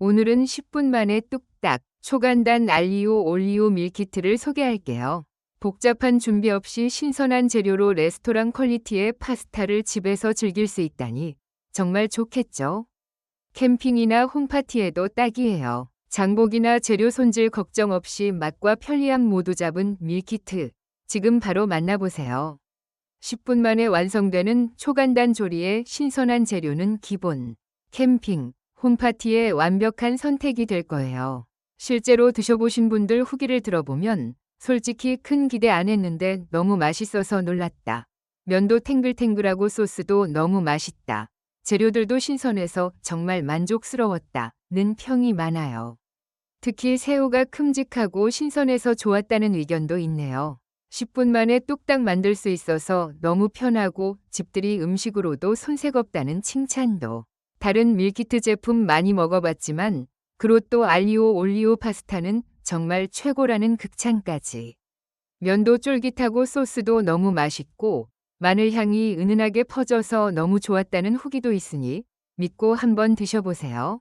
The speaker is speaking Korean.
오늘은 10분 만에 뚝딱 초간단 알리오 올리오 밀키트를 소개할게요. 복잡한 준비 없이 신선한 재료로 레스토랑 퀄리티의 파스타를 집에서 즐길 수 있다니 정말 좋겠죠? 캠핑이나 홈파티에도 딱이에요. 장복이나 재료 손질 걱정 없이 맛과 편리함 모두 잡은 밀키트. 지금 바로 만나보세요. 10분 만에 완성되는 초간단 조리에 신선한 재료는 기본. 캠핑, 홈파티의 완벽한 선택이 될 거예요. 실제로 드셔보신 분들 후기를 들어보면 솔직히 큰 기대 안 했는데 너무 맛있어서 놀랐다. 면도 탱글탱글하고 소스도 너무 맛있다. 재료들도 신선해서 정말 만족스러웠다. 는 평이 많아요. 특히 새우가 큼직하고 신선해서 좋았다는 의견도 있네요. 10분 만에 뚝딱 만들 수 있어서 너무 편하고 집들이 음식으로도 손색 없다는 칭찬도. 다른 밀키트 제품 많이 먹어봤지만 그로또 알리오 올리오 파스타는 정말 최고라는 극찬까지. 면도 쫄깃하고 소스도 너무 맛있고 마늘 향이 은은하게 퍼져서 너무 좋았다는 후기도 있으니 믿고 한번 드셔보세요.